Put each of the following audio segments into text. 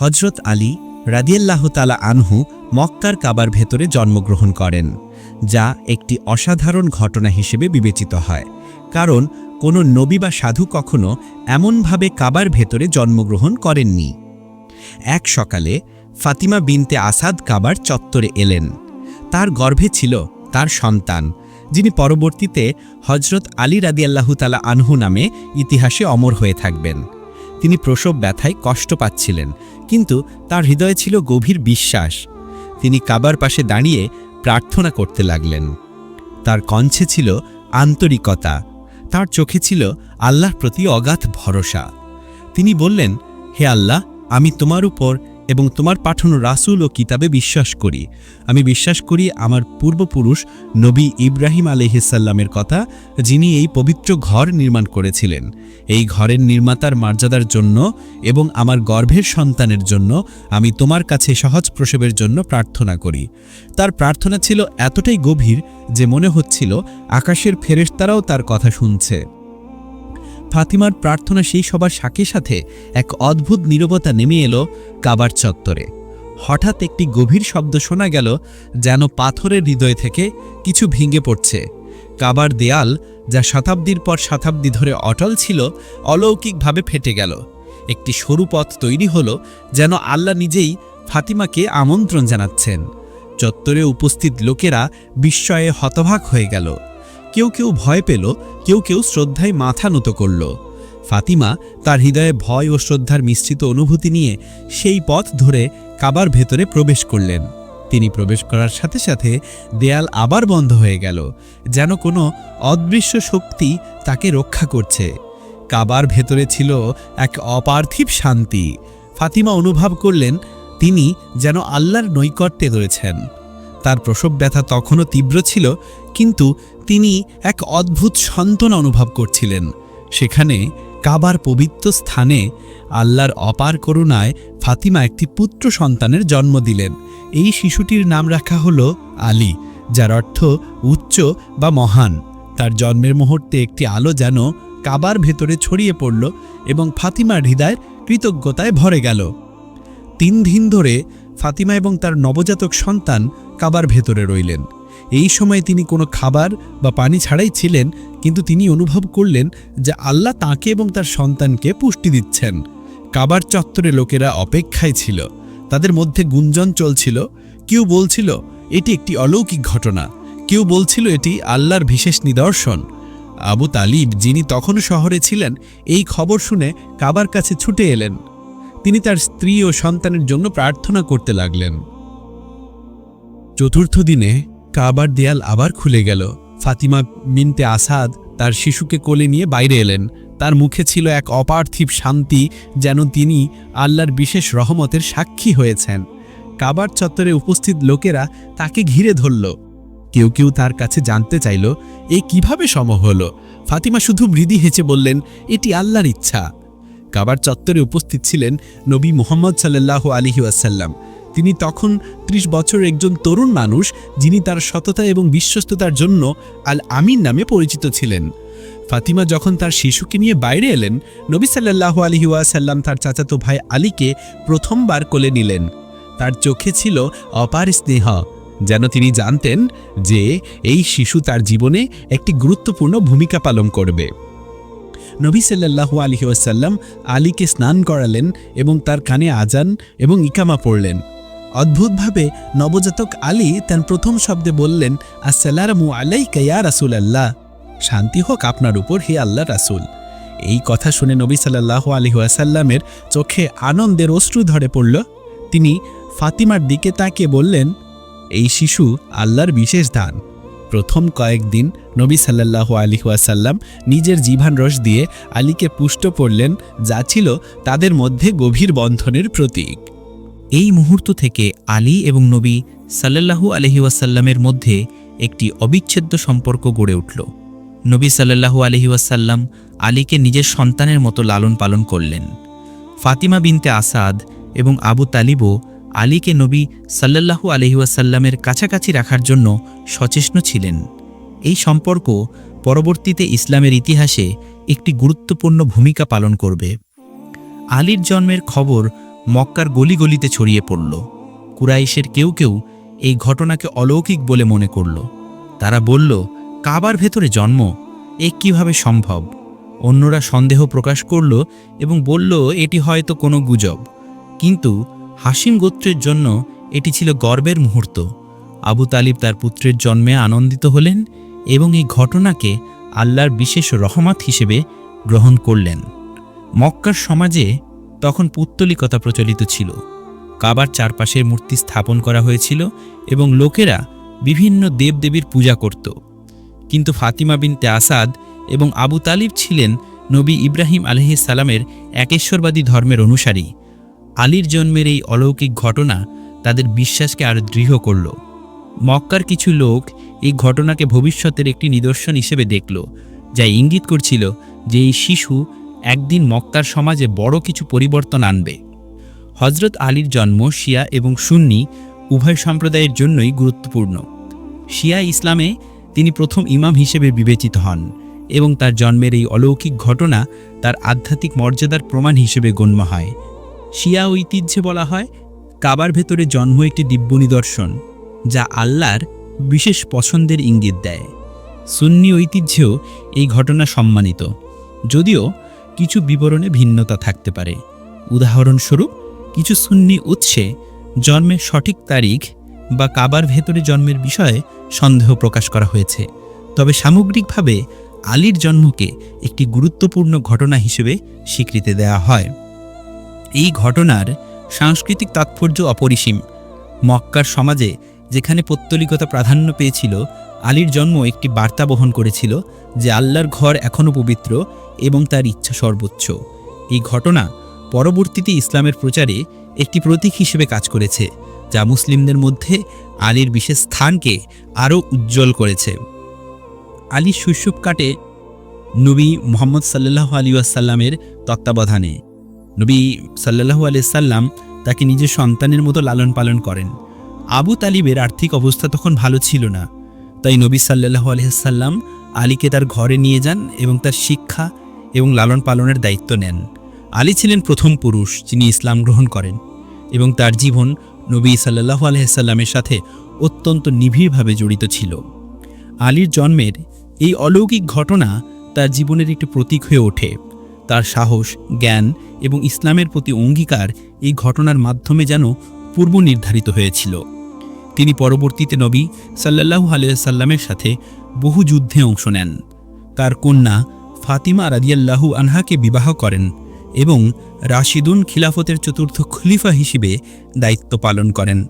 হজরত আলী রাদিয়াল্লাহ তালা আনহু মক্কার কাবার ভেতরে জন্মগ্রহণ করেন, যা একটি অসাধারণ ঘটনা হিসেবে বিবেচিত হয়। কারণ কোনো নবী বা সাধু কখনো এমনভাবে কাবার ভেতরে জন্মগ্রহণ করেননি। এক সকালে ফাতিমা বিনতে আসাদ কাবার চত্বরে এলেন। তার গর্ভে ছিল তার সন্তান, যিনি পরবর্তীতে হজরত আলী রাদিয়াল্লাহু তালা আনহু নামে ইতিহাসে অমর হয়ে থাকবেন। তিনি প্রসব ব্যথায় কষ্ট পাচ্ছিলেন কিন্তু তার হৃদয়ে ছিল গভীর বিশ্বাস। তিনি কাবার পাশে দাঁড়িয়ে প্রার্থনা করতে লাগলেন। তার কণ্ঠে ছিল আন্তরিকতা, তার চোখে ছিল আল্লাহর প্রতি অগাধ ভরসা। তিনি বললেন, হে আল্লাহ, আমি তোমার উপর এবং তোমার পাঠানো রাসূল ও কিতাবে বিশ্বাস করি। আমি বিশ্বাস করি আমার পূর্বপুরুষ নবী ইব্রাহিম আলহিসাল্লামের কথা, যিনি এই পবিত্র ঘর নির্মাণ করেছিলেন। এই ঘরের নির্মাতার মর্যাদার জন্য এবং আমার গর্ভের সন্তানের জন্য আমি তোমার কাছে সহজ প্রসবের জন্য প্রার্থনা করি। তার প্রার্থনা ছিল এতটাই গভীর যে মনে হচ্ছিল আকাশের ফেরেশতারাও তার কথা শুনছে। ফাতিমার প্রার্থনা সেই সবার সাথে সাথে এক অদ্ভুত নীরবতা নেমে এলো কাবার চত্বরে। হঠাৎ একটি গভীর শব্দ শোনা গেল যেন পাথরের হৃদয় থেকে কিছু ভেঙে পড়ছে। কাবার দেয়াল, যা শতাব্দীর পর শতাব্দী ধরে অটল ছিল, অলৌকিকভাবে ফেটে গেল। একটি সরু পথ তৈরি হলো যেন আল্লাহ নিজেই ফাতিমাকে আমন্ত্রণ জানাচ্ছেন। চত্বরে উপস্থিত লোকেরা বিস্ময়ে হতভাগ হয়ে গেল। কেউ কেউ ভয় পেল, কেউ কেউ শ্রদ্ধায় মাথা নত করল। ফাতিমা তার হৃদয়ে ভয় ও শ্রদ্ধার মিশ্রিত অনুভূতি নিয়ে সেই পথ ধরে কাবার ভেতরে প্রবেশ করলেন। তিনি প্রবেশ করার সাথে সাথে দেয়াল আবার বন্ধ হয়ে গেল, যেন কোনো অদৃশ্য শক্তি তাকে রক্ষা করছে। কাবার ভেতরে ছিল এক অপার্থিব শান্তি। ফাতিমা অনুভব করলেন, তিনি যেন আল্লাহর নৈকট্যে রয়েছেন। তার প্রসব ব্যথা তখনও তীব্র ছিল কিন্তু তিনি এক অদ্ভুত সন্তনা অনুভব করছিলেন। সেখানে কাবার পবিত্র স্থানে আল্লাহর অপার করুণায় ফাতিমা একটি পুত্র সন্তানের জন্ম দিলেন। এই শিশুটির নাম রাখা হল আলী, যার অর্থ উচ্চ বা মহান। তার জন্মের মুহূর্তে একটি আলো যেন কাবার ভেতরে ছড়িয়ে পড়ল এবং ফাতিমার হৃদয়ের কৃতজ্ঞতায় ভরে গেল। তিন দিন ধরে ফাতিমা এবং তার নবজাতক সন্তান কাবার ভেতরে রইলেন। এই সময় তিনি কোনো খাবার বা পানি ছাড়াই ছিলেন, কিন্তু তিনি অনুভব করলেন যে আল্লাহ তাকে এবং তার সন্তানকে পুষ্টি দিচ্ছেন। কাবার চত্বরে লোকেরা অপেক্ষায় ছিল। তাদের মধ্যে গুঞ্জন চলছিল। কেউ বলছিল, এটি একটি অলৌকিক ঘটনা। কেউ বলছিল, এটি আল্লাহর বিশেষ নিদর্শন। আবু তালিব, যিনি তখনও শহরে ছিলেন, এই খবর শুনে কাবার কাছে ছুটে এলেন। তিনি তার স্ত্রী ও সন্তানের জন্য প্রার্থনা করতে লাগলেন। চতুর্থ দিনে কাবার দেয়াল আবার খুলে গেল। ফাতিমা মিনতে আসাদ তার শিশুকে কোলে নিয়ে বাইরে এলেন। তার মুখে ছিল এক অপার্থিব শান্তি যেন তিনি আল্লাহর বিশেষ রহমতের সাক্ষী হয়েছেন। কাবার চত্বরে উপস্থিত লোকেরা তাকে ঘিরে ধরল। কেউ কেউ তার কাছে জানতে চাইল, এ কীভাবে সম হলো? ফাতিমা শুধু মৃদি হেঁচে বললেন, এটি আল্লাহর ইচ্ছা। কাবার চত্বরে উপস্থিত ছিলেন নবী মোহাম্মদ সাল্লাহ আলিহি আসাল্লাম তিনি তখন ত্রিশ বছর একজন তরুণ মানুষ যিনি তার সততা এবং বিশ্বস্ততার জন্য আল আমিন নামে পরিচিত ছিলেন। ফাতিমা যখন তার শিশুকে নিয়ে বাইরে এলেন, নবী সাল্লাহ আলহি তার চাচাতো ভাই আলীকে প্রথমবার কোলে নিলেন। তার চোখে ছিল অপার স্নেহ, যেন তিনি জানতেন যে এই শিশু তার জীবনে একটি গুরুত্বপূর্ণ ভূমিকা পালন করবে। নবী সাল্লাহু আলহি ওয়াসাল্লাম আলীকে স্নান করালেন এবং তার কানে আজান এবং ইকামা পড়লেন। অদ্ভুতভাবে নবজাতক আলী তার প্রথম শব্দে বললেন, আসসালামু আলাইকা ইয়া রাসুল আল্লাহ শান্তি হোক আপনার উপর, হে আল্লাহ রাসুল। এই কথা শুনে নবী সাল্লাহ আলী ওয়াসাল্লামের চোখে আনন্দের অশ্রু ধরে পড়ল। তিনি ফাতিমার দিকে তাকিয়ে বললেন, এই শিশু আল্লাহর বিশেষ দান। প্রথম কয়েকদিন নবী সাল্লাহ আলী ওয়াসাল্লাম নিজের জিভান রস দিয়ে আলীকে পুষ্ট পড়লেন যা ছিল তাদের মধ্যে গভীর বন্ধনের প্রতীক। এই মুহূর্ত থেকে আলী এবং নবী সাল্লাল্লাহু আলহি ওয়াসাল্লামের মধ্যে একটি অবিচ্ছেদ্য সম্পর্ক গড়ে উঠল। নবী সাল্লাল্লাহু আলহি ওয়াসাল্লাম আলীকে নিজের সন্তানের মতো লালন পালন করলেন। ফাতিমা বিনতে আসাদ এবং আবু তালিবও আলীকে নবী সাল্লাল্লাহু আলহি ওয়াসাল্লামের কাছাকাছি রাখার জন্য সচেষ্ট ছিলেন। এই সম্পর্ক পরবর্তীতে ইসলামের ইতিহাসে একটি গুরুত্বপূর্ণ ভূমিকা পালন করবে। আলীর জন্মের খবর মক্কার গলিগলিতে ছড়িয়ে পড়ল। কুরাইশের কেউ কেউ এই ঘটনাকে অলৌকিক বলে মনে করল। তারা বলল, কাবার ভেতরে জন্ম, এ কীভাবে সম্ভব? অন্যরা সন্দেহ প্রকাশ করল এবং বলল, এটি হয়তো কোনো গুজব। কিন্তু হাসিম গোত্রের জন্য এটি ছিল গর্বের মুহূর্ত। আবু তালিব তার পুত্রের জন্মে আনন্দিত হলেন এবং এই ঘটনাকে আল্লাহর বিশেষ রহমত হিসেবে গ্রহণ করলেন। মক্কার সমাজে তখন পুত্তলিকতা প্রচলিত ছিল। কাবার চারপাশের মূর্তি স্থাপন করা হয়েছিল এবং লোকেরা বিভিন্ন দেবদেবীর পূজা করত। কিন্তু ফাতিমা বিনতে আসাদ এবং আবু তালিব ছিলেন নবী ইব্রাহিম সালামের একেশ্বরবাদী ধর্মের অনুসারী। আলীর জন্মের এই অলৌকিক ঘটনা তাদের বিশ্বাসকে আরও দৃঢ় করল। মক্কার কিছু লোক এই ঘটনাকে ভবিষ্যতের একটি নিদর্শন হিসেবে দেখল, যা ইঙ্গিত করছিল যে এই শিশু একদিন মক্কার সমাজে বড় কিছু পরিবর্তন আনবে। হজরত আলীর জন্ম শিয়া এবং সুন্নি উভয় সম্প্রদায়ের জন্যই গুরুত্বপূর্ণ। শিয়া ইসলামে তিনি প্রথম ইমাম হিসেবে বিবেচিত হন এবং তার জন্মের এই অলৌকিক ঘটনা তার আধ্যাত্মিক মর্যাদার প্রমাণ হিসেবে গণ্য হয়। শিয়া ঐতিহ্যে বলা হয়, কাবার ভেতরে জন্ম একটি দিব্য নিদর্শন, যা আল্লাহর বিশেষ পছন্দের ইঙ্গিত দেয়। সুন্নি ঐতিহ্যেও এই ঘটনা সম্মানিত। যদিও কিছু বিবরণে ভিন্নতা থাকতে পারে। উদাহরণস্বরূপ, কিছু সুন্নি উৎসে জন্মের সঠিক তারিখ বা কাবার ভেতরে জন্মের বিষয়ে সন্দেহ প্রকাশ করা হয়েছে। তবে সামগ্রিকভাবে, আলীর জন্মকে একটি গুরুত্বপূর্ণ ঘটনা হিসেবে স্বীকৃতি দেওয়া হয়। এই ঘটনার সাংস্কৃতিক তাৎপর্য অপরিসীম। মক্কার সমাজে যেখানে পত্তলিকতা প্রাধান্য পেয়েছিল, আলীর জন্ম একটি বার্তা বহন করেছিল যে আল্লাহর ঘর এখনও পবিত্র এবং তার ইচ্ছা সর্বোচ্চ। এই ঘটনা পরবর্তীতে ইসলামের প্রচারে একটি প্রতীক হিসেবে কাজ করেছে, যা মুসলিমদের মধ্যে আলীর বিশেষ স্থানকে আরও উজ্জ্বল করেছে। আলী শৈশব কাটে নবী মোহাম্মদ সাল্লাহ আলী আসাল্লামের তত্ত্বাবধানে। নবী সাল্লাহু আলি সাল্লাম তাকে নিজের সন্তানের মতো লালন পালন করেন। আবু তালিবের আর্থিক অবস্থা তখন ভালো ছিল না। তাই নবী সাল্লাহু আলহিসাল্লাম আলীকে তার ঘরে নিয়ে যান এবং তার শিক্ষা এবং লালন পালনের দায়িত্ব নেন। আলী ছিলেন প্রথম পুরুষ যিনি ইসলাম গ্রহণ করেন এবং তার জীবন নবী সাল্লাহু আলহিসাল্লামের সাথে অত্যন্ত নিবিড়ভাবে জড়িত ছিল। আলীর জন্মের এই অলৌকিক ঘটনা তার জীবনের একটি প্রতীক হয়ে ওঠে। তার সাহস, জ্ঞান এবং ইসলামের প্রতি অঙ্গীকার এই ঘটনার মাধ্যমে যেন পূর্ব নির্ধারিত হয়েছিল। তিনি পরবর্তীতে নবী সাল্লাহু আলিয়াল্লামের সাথে বহু যুদ্ধে অংশ নেন। তার কন্যা ফাতিমা রাদিয়াল্লাহু আনহাকে বিবাহ করেন এবং রাশিদুন খিলাফতের চতুর্থ খলিফা হিসেবে দায়িত্ব পালন করেন।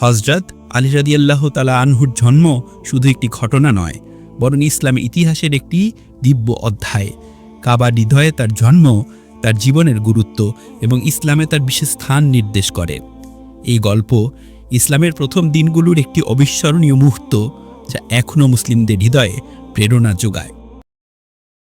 হজরত আলী রাদিয়াল্লাহ তালা আনহুর জন্ম শুধু একটি ঘটনা নয়, বরং ইসলাম ইতিহাসের একটি দিব্য অধ্যায়। কাবা হৃদয়ে তার জন্ম, তার জীবনের গুরুত্ব এবং ইসলামে তার বিশেষ স্থান নির্দেশ করে। এই গল্প ইসলামের প্রথম দিনগুলোর একটি অবিস্মরণীয় মুহূর্ত যা এখনও মুসলিমদের হৃদয়ে প্রেরণা যোগায়।